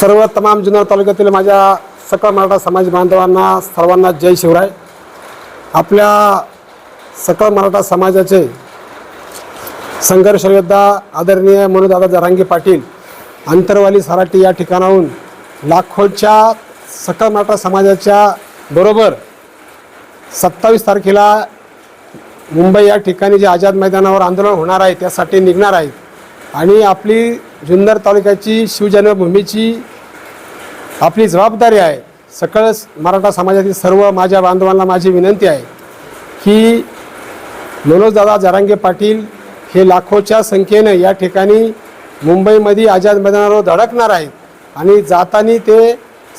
सर्व तमाम जुन्नर तालुक्यातील माझ्या सकळ मराठा समाज बांधवांना सर्वांना जय शिवराय. आपल्या सकळ मराठा समाजाचे संघर्ष योद्धा आदरणीय मनोदादा जरांगी पाटील अंतरवाली सराटी या ठिकाणाहून लाखोच्या सकळ मराठा समाजाच्या बरोबर सत्तावीस तारखेला मुंबई या ठिकाणी जे आझाद मैदानावर आंदोलन होणार आहे त्यासाठी निघणार आहेत. आणि आपली जुन्नर तालुक्याची शिवजन्मभूमीची आपली जबाबदारी आहे. सकळ मराठा समाजातील सर्व माझ्या बांधवांना माझी विनंती आहे की मनोजदादा जरांगे पाटील हे लाखोच्या संख्येनं या ठिकाणी मुंबईमध्ये आझाद मैदानावर धडकणार आहेत. आणि जाताना ते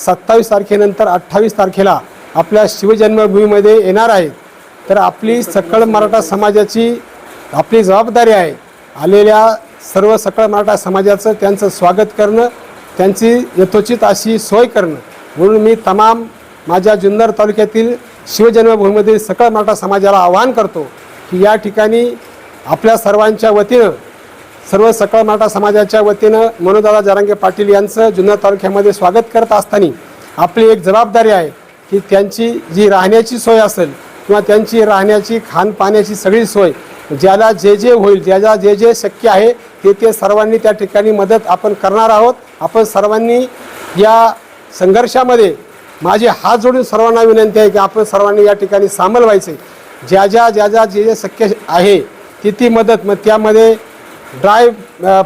सत्तावीस तारखेनंतर अठ्ठावीस तारखेला आपल्या शिवजन्मभूमीमध्ये येणार आहेत. तर आपली सकळ मराठा समाजाची आपली जबाबदारी आहे. आलेल्या सर्व सकळ मराठा समाजाचं त्यांचं स्वागत करणं त्यांची यथोचित अशी सोय करणं. म्हणून मी तमाम माझ्या जुन्नर तालुक्यातील शिवजन्मभूमीमधील सकळ मराठा समाजाला आवाहन करतो की या ठिकाणी आपल्या सर्वांच्या वतीनं सर्व सकळ मराठा समाजाच्या वतीनं मनोदादा जारंगे पाटील यांचं जुन्नर तालुक्यामध्ये स्वागत करत असताना आपली एक जबाबदारी आहे की त्यांची जी राहण्याची सोय असेल किंवा त्यांची राहण्याची खानपाण्याची सगळी सोय ज्याला जे जे होईल ज्याला जे जे शक्य आहे ते ते सर्वांनी त्या ठिकाणी मदत आपण करणार आहोत. आपण सर्वांनी या संघर्षामध्ये माझे हात जोडून सर्वांना विनंती आहे की आपण सर्वांनी या ठिकाणी सामील व्हायचे. ज्या ज्या ज्या ज्या जे जे शक्य आहे ती ती मदत मग त्यामध्ये ड्राय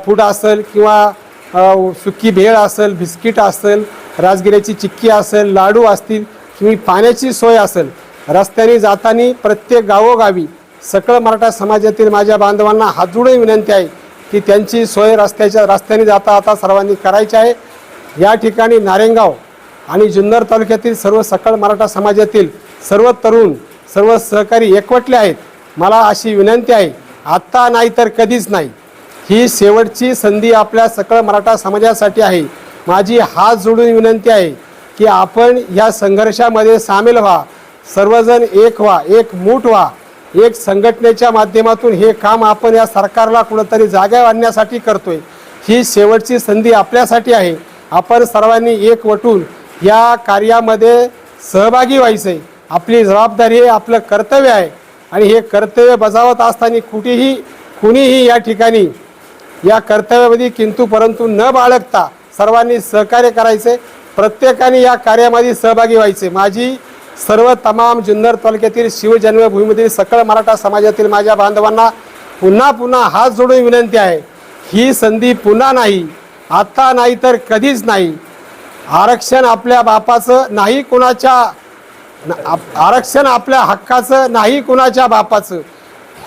फूड असेल किंवा सुकी भेळ असेल बिस्किट असेल राजगिऱ्याची चिक्की असेल लाडू असतील किंवा पाण्याची सोय असेल रस्त्याने जाताना प्रत्येक गावोगावी सकळ मराठा समाजातील माझ्या बांधवांना हात विनंती आहे की त्यांची सोय रस्त्याच्या रस्त्याने जाता आता सर्वांनी करायची आहे. या ठिकाणी नारेंगाव आणि जुन्नर तालुक्यातील सर्व सकळ मराठा समाजातील सर्व तरुण सर्व सहकारी एकवटले आहेत. मला अशी विनंती आहे आत्ता नाही तर कधीच नाही. ही शेवटची संधी आपल्या सकळ मराठा समाजासाठी आहे. माझी हात जोडून विनंती आहे की आपण या संघर्षामध्ये सामील व्हा. सर्वजण एक व्हा एक मूठ व्हा. एक संघटनेच्या माध्यमातून हे काम आपण या सरकारला कुठंतरी जाग्या आणण्यासाठी करतोय. ही शेवटची संधी आपल्यासाठी आहे. आपण सर्वांनी एकवटून या कार्यामध्ये सहभागी व्हायचं आहे आपली जबाबदारी आहे आपलं कर्तव्य आहे. आणि हे कर्तव्य बजावत असताना कुठेही कुणीही या ठिकाणी या कर्तव्यामध्ये किंतु परंतु न बाळगता सर्वांनी सहकार्य करायचे प्रत्येकाने या कार्यामध्ये सहभागी व्हायचे माझी सर्व तमाम जुन्नर तालुक्यातील शिवजन्मभूमीमधील सकळ मराठा समाजातील माझ्या बांधवांना पुन्हा पुन्हा हात जोडून विनंती आहे. ही संधी पुन्हा नाही आत्ता नाही तर कधीच नाही. आरक्षण आपल्या बापाचं नाही कुणाच्या आरक्षण आपल्या हक्काचं नाही कुणाच्या बापाचं.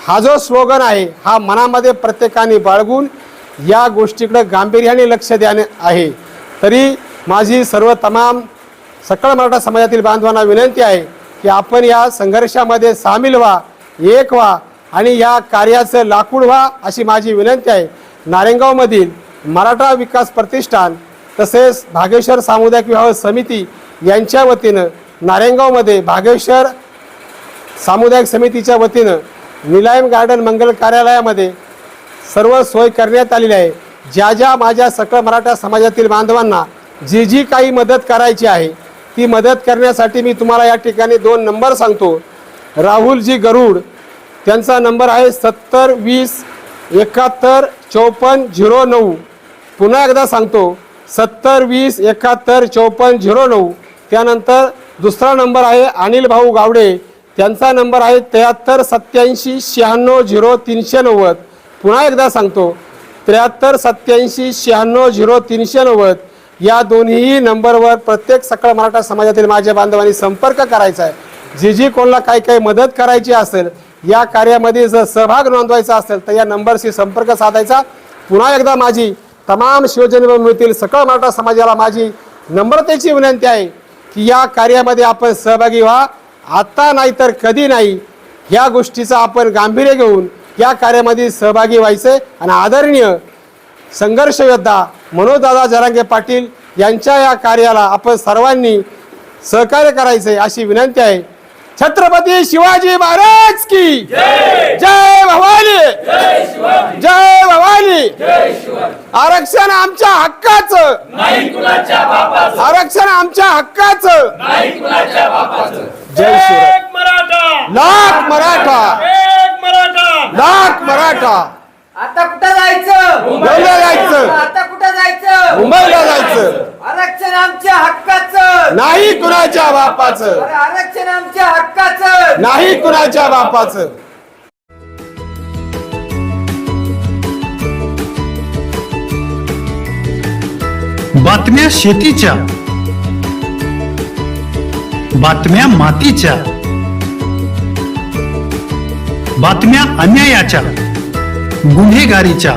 हा जो स्लोगन आहे हा मनामध्ये प्रत्येकाने बाळगून या गोष्टीकडे गांभीर्याने लक्ष द्याने आहे. तरी माझी सर्व तमाम सकळ मराठा समाजातील बांधवांना विनंती आहे की आपण या संघर्षामध्ये सामील व्हा एक व्हा आणि या कार्याचं लाकूड व्हा अशी माझी विनंती आहे. नारेंगावमधील मराठा विकास प्रतिष्ठान तसेच भागेश्वर सामुदायिक विवाह समिती यांच्या वतीनं नारेंगावमध्ये भागेश्वर सामुदायिक समितीच्या वतीनं निलायम गार्डन मंगल कार्यालयामध्ये सर्व सोय करण्यात आलेली आहे. ज्या ज्या माझ्या सकळ मराठा समाजातील बांधवांना जी जी काही मदत करायची आहे ती मदत करण्यासाठी मी तुम्हाला या ठिकाणी दोन नंबर सांगतो. राहुलजी गरुड त्यांचा नंबर आहे सत्तर वीस एकाहत्तर चौपन्न झिरो नऊ. पुन्हा एकदा सांगतो सत्तर वीस एकाहत्तर चौपन्न झिरो नऊ. त्यानंतर दुसरा नंबर आहे अनिल भाऊ गावडे त्यांचा नंबर आहे त्र्याहत्तर सत्याऐंशी शहाण्णव झिरो तीनशे नव्वद. पुन्हा एकदा सांगतो त्र्याहत्तर सत्याऐंशी शहाण्णव झिरो तीनशे नव्वद. या दोन्ही नंबरवर प्रत्येक सकळ मराठा समाजातील माझ्या बांधवांनी संपर्क करायचा आहे. जी जी कोणाला काही काही मदत करायची असेल या कार्यामध्ये जर सहभाग नोंदवायचा असेल तर या नंबरशी संपर्क साधायचा. पुन्हा एकदा माझी तमाम शिवजन्मभूमीतील सकळ मराठा समाजाला माझी नम्रतेची विनंती आहे की या कार्यामध्ये आपण सहभागी व्हा. आत्ता नाही तर कधी नाही या गोष्टीचा आपण गांभीर्य घेऊन या कार्यामध्ये सहभागी व्हायचं. आणि आदरणीय संघर्ष योद्धा मनोजदादा जरांगे पाटील यांच्या या कार्याला आपण सर्वांनी सहकार्य करायचे अशी विनंती आहे. छत्रपती शिवाजी महाराज की जय! भवानी जय भवानी आरक्षण आमच्या हक्काचं नाही कुणाच्या नका आता कुठं जायचं मुंबईला जायचं. आता कुठं जायचं मुंबईला जायचं आरक्षण आमच्या हक्काचं नाही कुणाच्या बापाचं. अरे आरक्षण आमच्या हक्काचं. नाही कुणाच्या बापाचं. बातम्या शेतीच्या. बातम्या मातीच्या. बातम्या अन्यायाच्या. गुन्हेगारीच्या.